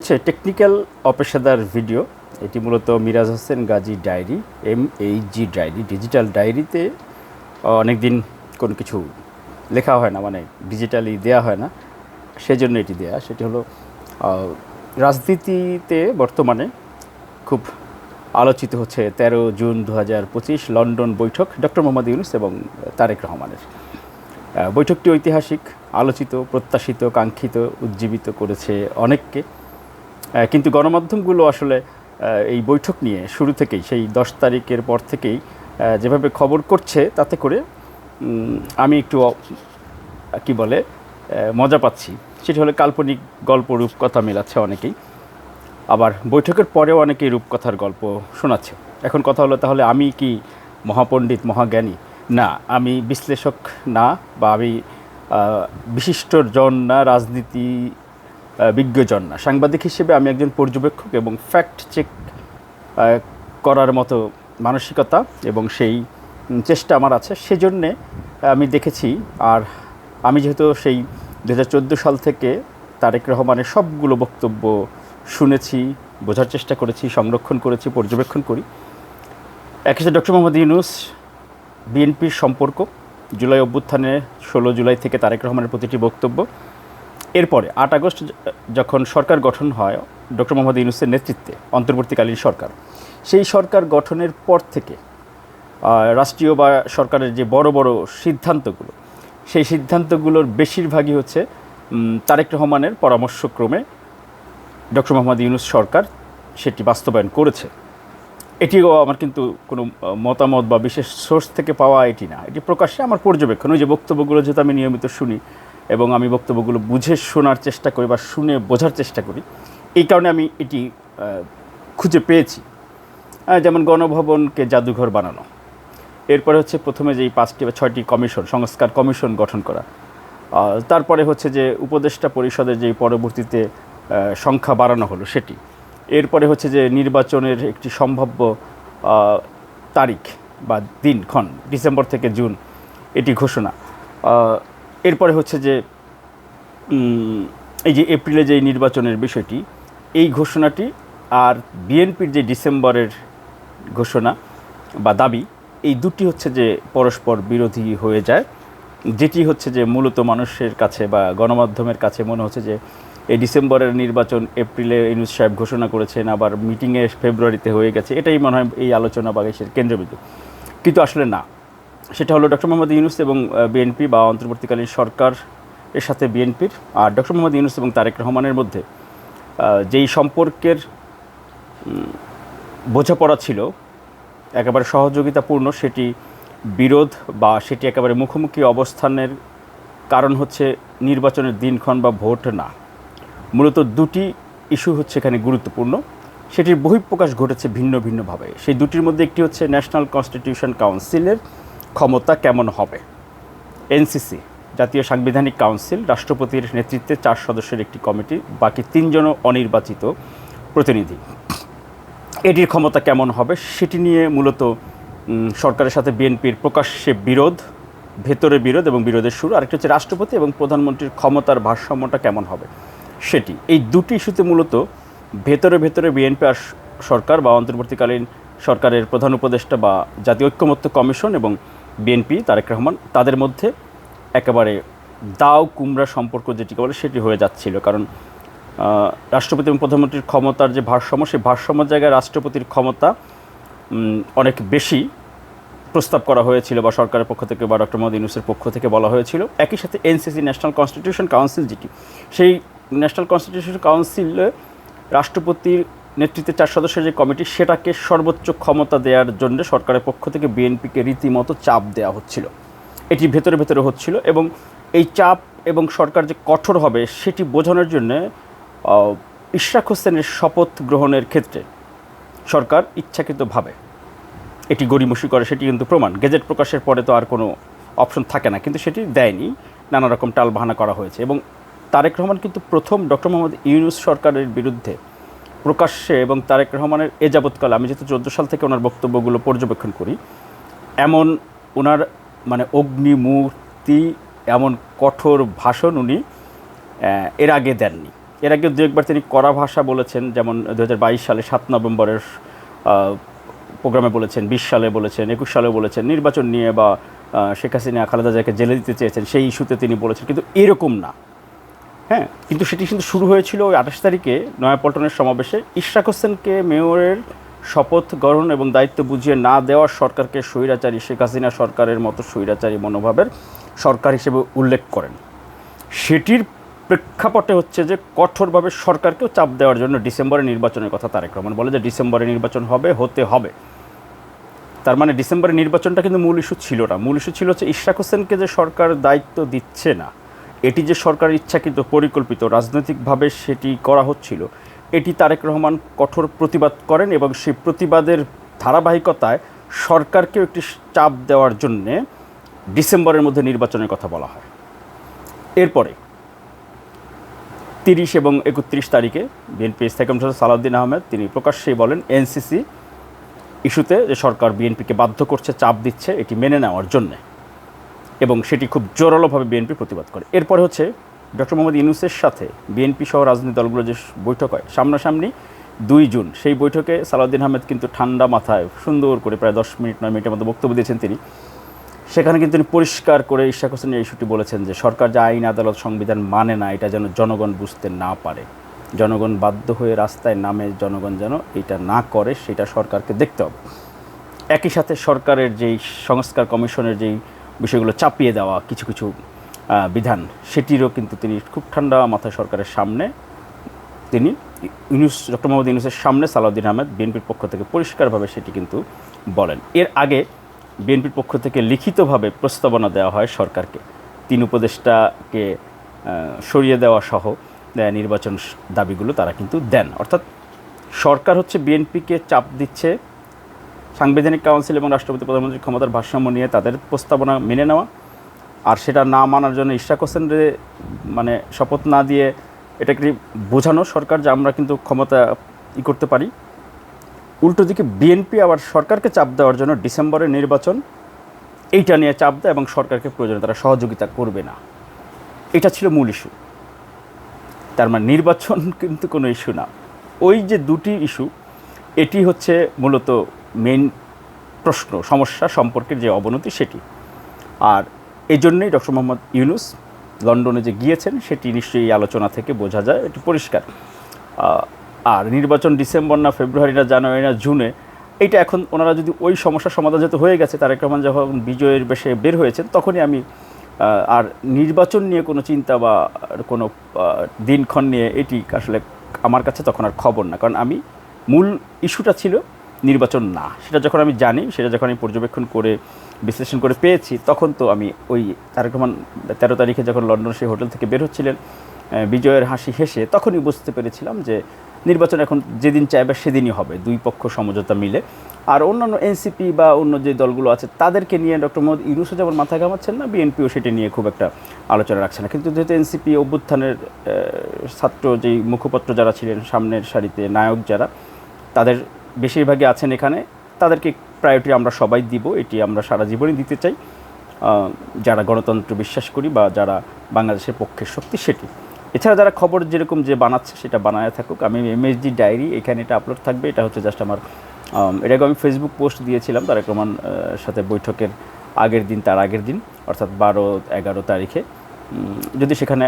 হচ্ছে technical অপেশাদার video এটি মূলত Miraj Hossain Gazi diary M H G diary. Digital ডায়েরিতে অনেক দিন কোনো কিছু লেখা হয় না মানে ডিজিটালি দেয়া হয় না। সেজন্য এটি দেয়া। সেটি হলো রাজনীতিতে বর্তমানে খুব আলোচিত হচ্ছে তেরো জুন দু হাজার পঁচিশ লন্ডন বৈঠক, ডক্টর মোহাম্মদ ইউনুস এবং তারেক রহমানের। বৈঠকটি ঐতিহাসিক, আলোচিত, প্রত্যাশিত, কাঙ্ক্ষিত, উজ্জীবিত করেছে অনেককে। কিন্তু গণমাধ্যমগুলো আসলে এই বৈঠক নিয়ে শুরু থেকেই, সেই দশ তারিখের পর থেকেই যেভাবে খবর করছে তাতে করে আমি একটু কি বলে মজা পাচ্ছি। সেটি হলো কাল্পনিক গল্প, রূপকথা মেলাচ্ছে অনেকেই। আবার বৈঠকের পরেও অনেকেই রূপকথার গল্প শোনাচ্ছে। এখন কথা হলো তাহলে আমি কি মহাপণ্ডিত, মহাজ্ঞানী? না, আমি বিশ্লেষক না, বা আমি বিশিষ্ট জন না, রাজনীতি বিজ্ঞজন না। সাংবাদিক হিসেবে আমি একজন পর্যবেক্ষক এবং ফ্যাক্ট চেক করার মতো মানসিকতা এবং সেই চেষ্টা আমার আছে। সেজন্যে আমি দেখেছি আর আমি যেহেতু সেই দু হাজার চোদ্দ সাল থেকে তারেক রহমানের সবগুলো বক্তব্য শুনেছি, বোঝার চেষ্টা করেছি, সংরক্ষণ করেছি, পর্যবেক্ষণ করি। একই ডক্টর মোহাম্মদ ইউনুস, বিএনপির সম্পর্ক, জুলাই অভ্যুত্থানে ষোলো জুলাই থেকে তারেক রহমানের প্রতিটি বক্তব্য। এরপরে আট আগস্ট যখন সরকার গঠন হয়, ডক্টর মোহাম্মদ ইউনুসের নেতৃত্বে, অন্তর্বর্তীকালীন সরকার, সেই সরকার গঠনের পর থেকে রাষ্ট্রীয় বা সরকারের যে বড় বড় সিদ্ধান্তগুলো, সেই সিদ্ধান্তগুলোর বেশিরভাগই হচ্ছে তারেক রহমানের পরামর্শক্রমে ডক্টর মোহাম্মদ ইউনুস সরকার সেটি বাস্তবায়ন করেছে। এটিও আমার কিন্তু কোনো মতামত বা বিশেষ সোর্স থেকে পাওয়া এটি না। এটি প্রকাশ্যে আমার পর্যবেক্ষণ। ওই যে বক্তব্যগুলো যেহেতু আমি নিয়মিত শুনি এবং আমি বক্তব্যগুলো বুঝে শোনার চেষ্টা করি বা শুনে বোঝার চেষ্টা করি। এই কারণে আমি এটি খুঁজে পেয়েছি। যেমন গণভবনকে জাদুঘর বানানো। এরপরে হচ্ছে প্রথমে যেই পাঁচটি বা ছয়টি কমিশন, সংস্কার কমিশন গঠন করা। তারপরে হচ্ছে যে উপদেষ্টা পরিষদের যেই পরবর্তীতে সংখ্যা বাড়ানো হলো সেটি। এরপরে হচ্ছে যে নির্বাচনের একটি সম্ভাব্য তারিখ বা দিনক্ষণ ডিসেম্বর থেকে জুন, এটি ঘোষণা। এরপরে হচ্ছে যে এই যে এপ্রিলে যে নির্বাচনের বিষয়টি, এই ঘোষণাটি আর বিএনপির যে ডিসেম্বরের ঘোষণা বা দাবি, এই দুটি হচ্ছে যে পরস্পর বিরোধী হয়ে যায়। যেটি হচ্ছে যে মূলত মানুষের কাছে বা গণমাধ্যমের কাছে মনে হচ্ছে যে, এই ডিসেম্বরের নির্বাচন এপ্রিলে ইউনুস সাহেব ঘোষণা করেছেন, আবার মিটিংয়ে ফেব্রুয়ারিতে হয়ে গেছে, এটাই মনে হয় এই আলোচনা বা কেন্দ্রবিন্দু। কিন্তু আসলে না। সেটা হলো ডক্টর মোহাম্মদ ইউনুস এবং বিএনপি বা অন্তর্বর্তীকালীন সরকার এর সাথে বিএনপির। আর ডক্টর মোহাম্মদ ইউনুস এবং তারেক রহমানের মধ্যে যেই সম্পর্কের বোঝাপড়া ছিল, একেবারে সহযোগিতাপূর্ণ, সেটি বিরোধ বা সেটি একেবারে মুখোমুখি অবস্থানের কারণ হচ্ছে নির্বাচনের দিনক্ষণ বা ভোট না। মূলত দুটি ইস্যু হচ্ছে এখানে গুরুত্বপূর্ণ। সেটির বহিঃপ্রকাশ ঘটেছে ভিন্ন ভিন্নভাবে। সেই দুটির মধ্যে একটি হচ্ছে ন্যাশনাল কনস্টিটিউশন কাউন্সিলের ক্ষমতা কেমন হবে? এনসিসি, জাতীয় সাংবিধানিক কাউন্সিল, রাষ্ট্রপতির নেতৃত্বে চার সদস্যের একটি কমিটি, বাকি তিনজনও অনির্বাচিত প্রতিনিধি। এটির ক্ষমতা কেমন হবে সেটি নিয়ে মূলত সরকারের সাথে বিএনপির প্রকাশ্যে বিরোধ, ভেতরে বিরোধ এবং বিরোধের শুরু। আরেকটি হচ্ছে রাষ্ট্রপতি এবং প্রধানমন্ত্রীর ক্ষমতার ভারসাম্যটা কেমন হবে সেটি। এই দুটি ইস্যুতে মূলত ভেতরে ভেতরে বিএনপি আর সরকার বা অন্তর্বর্তীকালীন সরকারের প্রধান উপদেষ্টা বা জাতীয় ঐক্যমত্য কমিশন এবং বিএনপি, তারেক রহমান, তাদের মধ্যে একেবারে দাও কুমড়া সম্পর্ক যেটিকে বলে সেটি হয়ে যাচ্ছিল। কারণ রাষ্ট্রপতি এবং প্রধানমন্ত্রীর ক্ষমতার যে ভারসাম্য, সেই ভারসাম্যের জায়গায় রাষ্ট্রপতির ক্ষমতা অনেক বেশি প্রস্তাব করা হয়েছিল বা সরকারের পক্ষ থেকে বা ডক্টর মোহাম্মদ ইউনুসের পক্ষ থেকে বলা হয়েছিল। একই সাথে এনসিসি ন্যাশনাল কনস্টিটিউশন কাউন্সিল যেটি, সেই ন্যাশনাল কনস্টিটিউশন কাউন্সিলে রাষ্ট্রপতির নেতৃত্বে চার সদস্যের যে কমিটি, সেটাকে সর্বোচ্চ ক্ষমতা দেওয়ার জন্য সরকারের পক্ষ থেকে বিএনপিকে রীতিমতো চাপ দেওয়া হচ্ছিল। এটি ভেতরে ভেতরে হচ্ছিল এবং এই চাপ এবং সরকার যে কঠোর হবে, সেটি বোঝানোর জন্য ইশরাক হোসেনের শপথ গ্রহণের ক্ষেত্রে সরকার ইচ্ছাকৃতভাবে এটি গড়িমসি করে, সেটি কিন্তু প্রমাণ। গেজেট প্রকাশের পরে তো আর কোনো অপশন থাকে না, কিন্তু সেটি দেয়নি। নানা রকম টালবাহানা করা হয়েছে এবং তারেক রহমান কিন্তু প্রথম ডক্টর মোহাম্মদ ইউনুস সরকারের বিরুদ্ধে প্রকাশ্যে এবং তারেক রহমানের এ যাবৎকাল, আমি যেহেতু চোদ্দ সাল থেকে ওনার বক্তব্যগুলো পর্যবেক্ষণ করি, এমন ওনার মানে অগ্নিমূর্তি এমন কঠোর ভাষণ উনি এর আগে দেননি। এর আগে দু একবার তিনি কড়া ভাষা বলেছেন, যেমন দু হাজার বাইশ সালে সাত নভেম্বরের প্রোগ্রামে বলেছেন, বিশ সালে বলেছেন, একুশ সালে বলেছেন, নির্বাচন নিয়ে বা শেখ হাসিনা খালেদা জিয়াকে জেলে দিতে চেয়েছেন, সেই ইস্যুতে তিনি বলেছেন, কিন্তু এরকম না। হ্যাঁ কিন্তু সেটি কিন্তু শুরু হয়েছিল ওই আঠাশ তারিখে নয়াপল্টনের সমাবেশে। ইশরাক হোসেনকে মেয়রের শপথ গ্রহণ এবং দায়িত্ব বুঝিয়ে না দেওয়া সরকারকে স্বৈরাচারী, শেখ হাসিনা সরকারের মতো স্বৈরাচারী মনোভাবের সরকার হিসেবে উল্লেখ করেন। সেটির প্রেক্ষাপটে হচ্ছে যে কঠোরভাবে সরকারকেও চাপ দেওয়ার জন্য ডিসেম্বরে নির্বাচনের কথা তারেক রহমান বলে যে ডিসেম্বরে নির্বাচন হবে, হতে হবে। তার মানে ডিসেম্বরে নির্বাচনটা কিন্তু মূল ইস্যু ছিল না। মূল ইস্যু ছিল হচ্ছে ইশরাক হোসেনকে যে সরকার দায়িত্ব দিচ্ছে না এটি যে সরকারের ইচ্ছাকৃত পরিকল্পিত রাজনৈতিকভাবে সেটি করা হচ্ছিল, এটি তারেক রহমান কঠোর প্রতিবাদ করেন এবং সেই প্রতিবাদের ধারাবাহিকতায় সরকারকেও একটি চাপ দেওয়ার জন্যে ডিসেম্বরের মধ্যে নির্বাচনের কথা বলা হয়। এরপরে তিরিশ এবং একত্রিশ তারিখে বিএনপি স্থায়ী কমিশনার সালাউদ্দিন আহমেদ, তিনি প্রকাশ্যেই বলেন, এনসিসি ইস্যুতে যে সরকার বিএনপিকে বাধ্য করছে, চাপ দিচ্ছে, এটি মেনে নেওয়ার জন্যে। এবং সেটি খুব জোরালোভাবে বিএনপি প্রতিবাদ করে। এরপরে হচ্ছে ডক্টর মোহাম্মদ ইউনুসের সাথে বিএনপি সহ রাজনৈতিক দলগুলো যে বৈঠক হয়, সামনাসামনি দুই জুন সেই বৈঠকে সালাউদ্দিন আহমেদ কিন্তু ঠান্ডা মাথায় সুন্দর করে প্রায় দশ মিনিট, নয় মিনিটের মধ্যে বক্তব্য দিয়েছেন তিনি। সেখানে কিন্তু তিনি পরিষ্কার করে ইশাক হোসেন ইস্যুটি বলেছেন যে সরকার যে আইন, আদালত, সংবিধান মানে না, এটা যেন জনগণ বুঝতে না পারে। জনগণ বাধ্য হয়ে রাস্তায় নামে জনগণ যেন এটা না করে, সেটা সরকারকে দেখতে হবে। একই সাথে সরকারের যেই সংস্কার কমিশনের যেই বিষয়গুলো চাপিয়ে দেওয়া কিছু কিছু বিধান, সেটিরও কিন্তু তিনি খুব ঠান্ডা মাথায় সরকারের সামনে তিনি, ইউনুস, ডক্টর মোহাম্মদ ইউনুসের সামনে সালাউদ্দিন আহমেদ বিএনপির পক্ষ থেকে পরিষ্কারভাবে সেটি কিন্তু বলেন। এর আগে বিএনপির পক্ষ থেকে লিখিতভাবে প্রস্তাবনা দেওয়া হয় সরকারকে। তিন উপদেষ্টাকে সরিয়ে দেওয়া সহ নির্বাচন দাবিগুলো তারা কিন্তু দেন। অর্থাৎ সরকার হচ্ছে বিএনপিকে চাপ দিচ্ছে সাংবিধানিক কাউন্সিল এবং রাষ্ট্রপতি প্রধানমন্ত্রীর ক্ষমতার ভারসাম্য নিয়ে তাদের প্রস্তাবনা মেনে নেওয়া, আর সেটা না মানার জন্য ইশাক হোসেনরে মানে শপথ না দিয়ে এটাকে বোঝানো সরকার যে আমরা কিন্তু ক্ষমতা ই করতে পারি। উল্টো দিকে বিএনপি আবার সরকারকে চাপ দেওয়ার জন্য ডিসেম্বরের নির্বাচন, এইটা নিয়ে চাপ দেয় এবং সরকারকে প্রয়োজনে তারা সহযোগিতা করবে না। এটা ছিল মূল ইস্যু তার মানে নির্বাচন কিন্তু কোনো ইস্যু না। ওই যে দুটি ইস্যু এটি হচ্ছে মূলত মেইন প্রশ্ন, সমস্যা সম্পর্কের যে অবনতি সেটি। আর এই জন্যই ডক্টর মোহাম্মদ ইউনুস লন্ডনে যে গিয়েছেন, সেটি নিশ্চয়ই আলোচনা থেকে বোঝা যায়, এটি পরিষ্কার। আর নির্বাচন ডিসেম্বর না ফেব্রুয়ারি না জানুয়ারি না জুনে, এইটা এখন ওনারা যদি ওই সমস্যার সমাধান যেহেতু হয়ে গেছে, তারেক রহমান যখন বিজয়ের বেশে বের হয়েছেন, তখনই আমি আর নির্বাচন নিয়ে কোনো চিন্তা বা কোনো দিনক্ষণ নিয়ে এটি আসলে আমার কাছে তখন আর খবর না। কারণ আমি মূল ইস্যুটা ছিল নির্বাচন না। সেটা যখন আমি জানি, সেটা যখন আমি পর্যবেক্ষণ করে, বিশ্লেষণ করে পেয়েছি, তখন তো আমি ওই তারেক রহমান তেরো তারিখে যখন লন্ডন সেই হোটেল থেকে বের হচ্ছিলেন বিজয়ের হাসি হেসে, তখনই বুঝতে পেরেছিলাম যে নির্বাচন এখন যেদিন চাইবে সেদিনই হবে, দুই পক্ষ সমঝোতা মিলে। আর অন্যান্য এনসিপি বা অন্য যে দলগুলো আছে, তাদেরকে নিয়ে ডক্টর মোহাম্মদ ইউনুসও যেমন মাথা ঘামাচ্ছেন না, বিএনপিও সেটি নিয়ে খুব একটা আলোচনা রাখছে না। কিন্তু যেহেতু এনসিপি অভ্যুত্থানের ছাত্র যেই মুখপত্র যারা ছিলেন, সামনের সারিতে নায়ক যারা, তাদের বেশিরভাগই আছেন এখানে। তাদেরকে প্রায়োরিটি আমরা সবাই দিব এটি আমরা সারা জীবনই দিতে চাই। যারা গণতন্ত্র বিশ্বাস করি বা যারা বাংলাদেশের পক্ষের শক্তি সেটি। এছাড়া যারা খবর যেরকম যে বানাচ্ছে সেটা বানায় থাকুক। আমি এমএসডি ডায়েরি এখানে এটা আপলোড থাকবে। এটা হচ্ছে জাস্ট আমার আম, এটাকে আমি ফেসবুক পোস্ট দিয়েছিলাম তারেক রহমান সাথে বৈঠকের আগের দিন তার আগের দিন অর্থাৎ বারো এগারো তারিখে। যদি সেখানে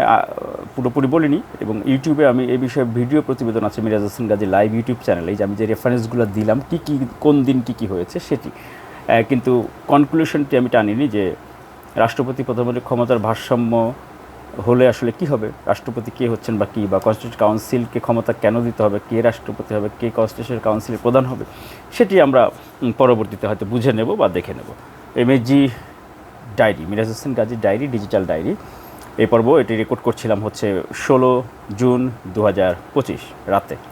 পুরোপুরি বলিনি এবং ইউটিউবে আমি এই বিষয়ে ভিডিও প্রতিবেদন আছে মিরাজ হাসান গাজী লাইভ ইউটিউব চ্যানেলে যে আমি যে রেফারেন্সগুলো দিলাম, কী কী, কোন দিন কী কী হয়েছে সেটি। কিন্তু কনক্লুশনটি আমি টানিনি যে রাষ্ট্রপতি প্রধানমন্ত্রী ক্ষমতার ভারসাম্য হলে আসলে কি হবে, রাষ্ট্রপতি কে হচ্ছেন বা কী, বা কনস্টিটিউশন কাউন্সিলকে ক্ষমতা কেন দিতে হবে, কে রাষ্ট্রপতি হবে, কে কনস্টিটিউশন কাউন্সিলের প্রধান হবে, সেটি আমরা পরবর্তীতে হয়তো বুঝে নেব বা দেখে নেব। এমএজি ডায়েরি মিরাজ হোসেন গাজীর ডায়েরি ডিজিটাল ডায়েরি এই পর্ব এটি রেকর্ড করছিলাম হচ্ছে ষোলো জুন দু হাজার পঁচিশ রাতে।